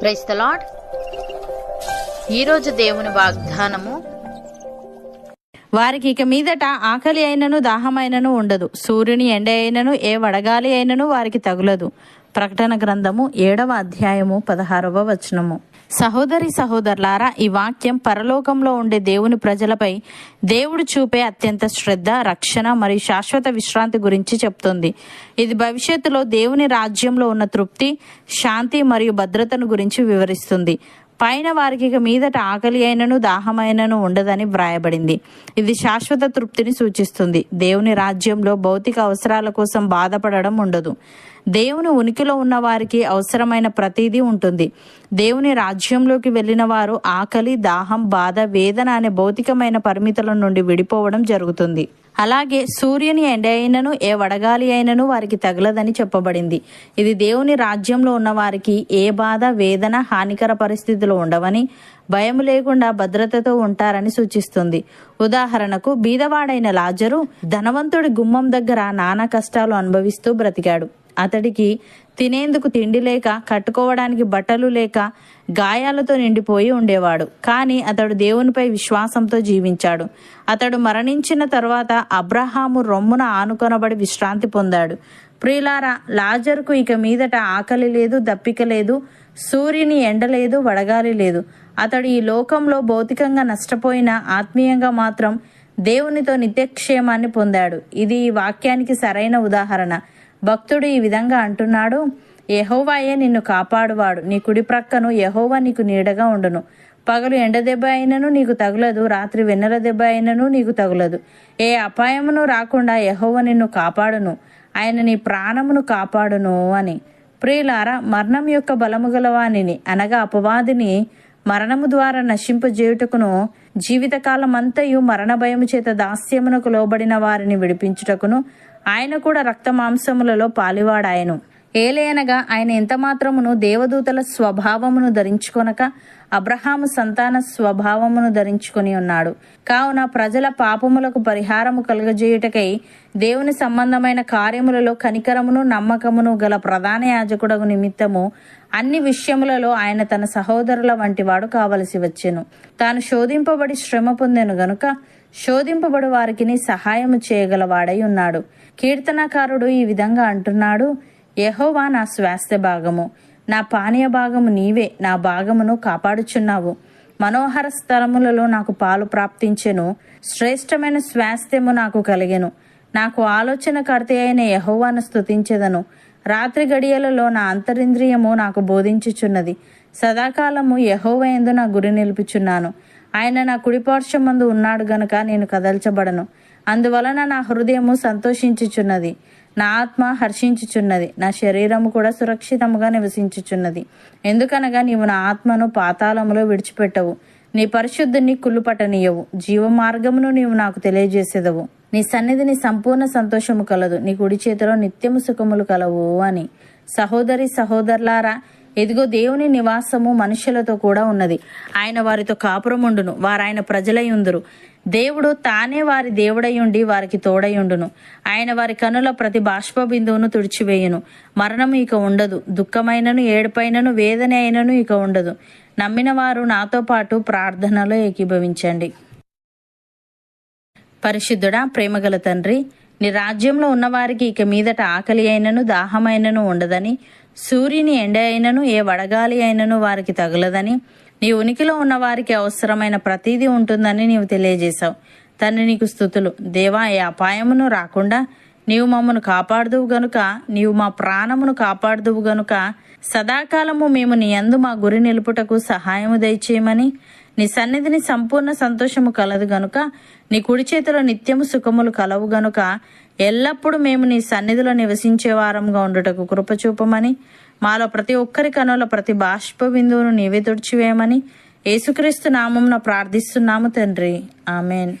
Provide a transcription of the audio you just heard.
Price the lord ఈరోజు దేవుని వాగ్దానము వారికి ఇక మీదట ఆకలి అయినను దాహమైనను ఉండదు. సూర్యుని ఎండ అయినను ఏ వడగాలి అయినను వారికి తగులదు. ప్రకటన గ్రంథము ఏడవ అధ్యాయము పదహారవ వచనము. సహోదరి సహోదరులారా ఈ వాక్యం పరలోకంలో ఉండే దేవుని ప్రజలపై దేవుడు చూపే అత్యంత శ్రద్ధ రక్షణ మరియు శాశ్వత విశ్రాంతి గురించి చెప్తుంది. ఇది భవిష్యత్తులో దేవుని రాజ్యంలో ఉన్న తృప్తి శాంతి మరియు భద్రతను గురించి వివరిస్తుంది. పైన వారికి ఇక మీదట ఆకలి అయినను దాహమైనను ఉండదని వ్రాయబడింది. ఇది శాశ్వత తృప్తిని సూచిస్తుంది. దేవుని రాజ్యంలో భౌతిక అవసరాల కోసం బాధపడడం ఉండదు. దేవుని ఉనికిలో ఉన్న వారికి అవసరమైన ప్రతిదీ ఉంటుంది. దేవుని రాజ్యంలోకి వెళ్ళిన వారు ఆకలి దాహం బాధ వేదన అనే భౌతికమైన పరిమితుల నుండి విడిపోవడం జరుగుతుంది. అలాగే సూర్యుని ఎండ అయినను ఏ వడగాలి అయినను వారికి తగలదని చెప్పబడింది. ఇది దేవుని రాజ్యంలో ఉన్న వారికి ఏ బాధ వేదన హానికర పరిస్థితులు ఉండవని భయం లేకుండా భద్రతతో ఉంటారని సూచిస్తుంది. ఉదాహరణకు బీదవాడైన లాజరు ధనవంతుడి గుమ్మం దగ్గర నానా కష్టాలు అనుభవిస్తూ బ్రతికాడు. అతడికి తినేందుకు తిండి లేక కట్టుకోవడానికి బట్టలు లేక గాయాలతో నిండిపోయి ఉండేవాడు. కానీ అతడు దేవునిపై విశ్వాసంతో జీవించాడు. అతడు మరణించిన తర్వాత అబ్రహాము రొమ్మున ఆనుకొనబడి విశ్రాంతి పొందాడు. ప్రియులారా లాజర్కు ఇక మీదట ఆకలి లేదు దప్పిక లేదు సూర్యుని ఎండలేదు వడగాలి లేదు. అతడు ఈ లోకంలో భౌతికంగా నష్టపోయిన ఆత్మీయంగా మాత్రం దేవునితో నిత్యక్షేమాన్ని పొందాడు. ఇది ఈ వాక్యానికి సరైన ఉదాహరణ. భక్తుడు ఈ విధంగా అంటున్నాడు యహోవాయే నిన్ను కాపాడువాడు. నీ కుడి ప్రక్కను యహోవా నీకు నీడగా ఉండును. పగలు ఎండ దెబ్బ అయినను నీకు తగులదు రాత్రి వెన్నెల దెబ్బ అయినను నీకు తగులదు. ఏ అపాయమును రాకుండా యహోవ నిన్ను కాపాడును. ఆయన నీ ప్రాణమును కాపాడును అని. ప్రియులారా మరణం యొక్క బలము గలవానిని అనగా అపవాదిని మరణము ద్వారా నశింపజేయుటకును జీవితకాలం అంతయు మరణ భయము చేత దాస్యమునకు లోబడిన వారిని విడిపించుటకును ఆయన కూడా రక్త మాంసములలో పాలివాడాయను. ఏలేనగా ఆయన ఎంతమాత్రమును దేవదూతల స్వభావమును ధరించుకొనక అబ్రహాము సంతాన స్వభావమును ధరించుకొని ఉన్నాడు. కావున ప్రజల పాపములకు పరిహారము కలుగజేయుటకై దేవుని సంబంధమైన కార్యములలో కనికరమును నమ్మకమును గల ప్రధాన యాజకుడగు నిమిత్తము అన్ని విషయములలో ఆయన తన సహోదరుల వంటివాడు కావలసి వచ్చెను. తాను శోధింపబడి శ్రమ పొందెను గనుక శోధింపబడు వారికి సహాయము చేయగలవాడై ఉన్నాడు. కీర్తనకారుడు ఈ విధంగా అంటున్నాడు యహోవా నా స్వాస్థ్య భాగము. నా పానీయ భాగము నీవే. నా భాగమును కాపాడుచున్నావు. మనోహర స్థలములలో నాకు పాలు ప్రాప్తించెను. శ్రేష్టమైన స్వాస్థ్యము నాకు కలిగెను. నాకు ఆలోచన కర్త అయిన యహోవాను స్తుతించెదను. రాత్రి గడియలలో నా అంతరింద్రియము నాకు బోధించుచున్నది. సదాకాలము యహోవ ఎందు నా గురి నిలుపుచున్నాను. ఆయన నా కుడిపార్శ్వమందు ఉన్నాడు గనుక నేను కదల్చబడను. అందువలన నా హృదయము సంతోషించుచున్నది. నా ఆత్మ హర్షించుచున్నది. నా శరీరము కూడా సురక్షితముగా నివసించుచున్నది. ఎందుకనగా నీవు నా ఆత్మను పాతాళములో విడిచిపెట్టవు. నీ పరిశుద్ధుని కుళ్ళుపట్టనీయవు. జీవ మార్గమును నీవు నాకు తెలియజేసేదవు. నీ సన్నిధిని సంపూర్ణ సంతోషము కలదు. నీ కుడి చేతిలో నిత్యము సుఖములు కలవు అని. సహోదరి సహోదరులారా ఇదిగో దేవుని నివాసము మనుషులతో కూడా ఉన్నది. ఆయన వారితో కాపురముండును వారు ఆయన ప్రజలై ఉందురు. దేవుడు తానే వారి దేవుడై ఉండి వారికి తోడయుండును ఆయన వారి కనుల ప్రతి బాష్ప బిందువును తుడిచివేయును. మరణము ఇక ఉండదు. దుఃఖమైనను ఏడుపైనను వేదన అయినను ఇక ఉండదు. నమ్మిన వారు నాతో పాటు ప్రార్థనలో ఏకీభవించండి. పరిశుద్ధుడా ప్రేమగల తండ్రి నీ రాజ్యంలో ఉన్నవారికి ఇక మీదట ఆకలి అయినను దాహమైనను ఉండదని సూర్యుని ఎండ అయినను ఏ వడగాలి అయినను వారికి తగలదని నీ ఉనికిలో ఉన్న వారికి అవసరమైన ప్రతీది ఉంటుందని నీవు తెలియజేశావు. తండ్రి నీకు స్థుతులు. దేవా ఏ అపాయమును రాకుండా నీవు మమ్మను కాపాడుదువు గనుక నీవు మా ప్రాణమును కాపాడుదువు గనుక సదాకాలము మేము నీ అందు మా గురి నిలుపుటకు సహాయము దయచేయమని నీ సన్నిధిని సంపూర్ణ సంతోషము కలదు గనుక నీ కుడి చేతిలో నిత్యము సుఖములు కలవు గనుక ఎల్లప్పుడూ మేము నీ సన్నిధిలో నివసించే వారంగా ఉండుటకు కృపచూపమని మాలో ప్రతి ఒక్కరి కనుల ప్రతి బాష్ప బిందువును నీవే తుడిచివేయమని యేసుక్రీస్తు నామంన ప్రార్థిస్తున్నాము తండ్రి. ఆమెన్.